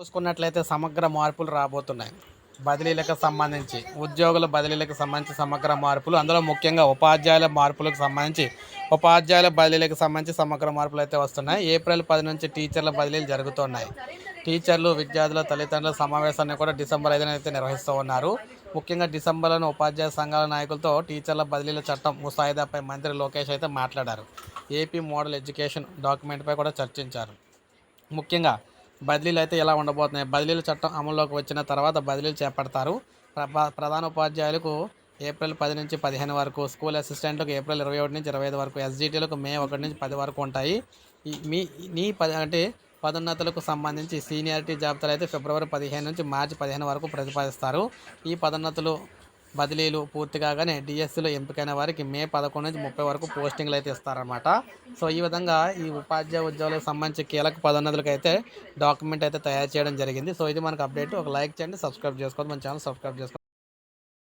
చూసుకున్నట్లయితే సమగ్ర మార్పులు రాబోతున్నాయి. బదిలీలకు సంబంధించి ఉద్యోగుల బదిలీలకు సంబంధించి సమగ్ర మార్పులు అందులో ముఖ్యంగా ఉపాధ్యాయుల మార్పులకు సంబంధించి ఉపాధ్యాయుల బదిలీలకు సంబంధించి సమగ్ర మార్పులు అయితే వస్తున్నాయి. ఏప్రిల్ పది నుంచి టీచర్ల బదిలీలు జరుగుతున్నాయి. టీచర్లు విద్యార్థుల తల్లిదండ్రుల సమావేశాన్ని కూడా డిసెంబర్ ఐదున అయితే నిర్వహిస్తూ ఉన్నారు. ముఖ్యంగా డిసెంబర్లోని ఉపాధ్యాయ సంఘాల నాయకులతో టీచర్ల బదిలీల చట్టం ముసాయిదాపై మంత్రి లోకేష్ అయితే మాట్లాడారు. ఏపీ మోడల్ ఎడ్యుకేషన్ డాక్యుమెంట్పై కూడా చర్చించారు. ముఖ్యంగా బదిలీలు అయితే ఎలా ఉండబోతున్నాయి? బదిలీల చట్టం అమల్లోకి వచ్చిన తర్వాత బదిలీలు చేపడతారు. ప్రధాన ఉపాధ్యాయులకు ఏప్రిల్ పది నుంచి పదిహేను వరకు స్కూల్ అసిస్టెంట్లకు ఏప్రిల్ ఇరవై ఒకటి నుంచి ఇరవై ఐదు వరకు ఎస్జిటీలకు మే ఒకటి నుంచి పది వరకు ఉంటాయి. మీ నీ పది అంటే పదోన్నతులకు సంబంధించి సీనియారిటీ జాబితాలు అయితే ఫిబ్రవరి పదిహేను నుంచి మార్చి పదిహేను వరకు ప్రతిపాదిస్తారు. ఈ పదోన్నతులు బదిలీలు పూర్తి కాగానే డిఎస్సిలో ఎంపికైన వారికి మే పదకొండు నుంచి ముప్పై వరకు పోస్టింగ్లు అయితే ఇస్తారన్నమాట. సో ఈ విధంగా ఈ ఉపాధ్యాయ ఉద్యోగులకు సంబంధించి కీలక పదోన్నతులకు అయితే డాక్యుమెంట్ అయితే తయారు చేయడం జరిగింది. సో ఇది మనకు అప్డేట్. ఒక లైక్ చేయండి సబ్స్క్రైబ్ చేసుకోండి మన ఛానల్ సబ్స్క్రైబ్ చేసుకోండి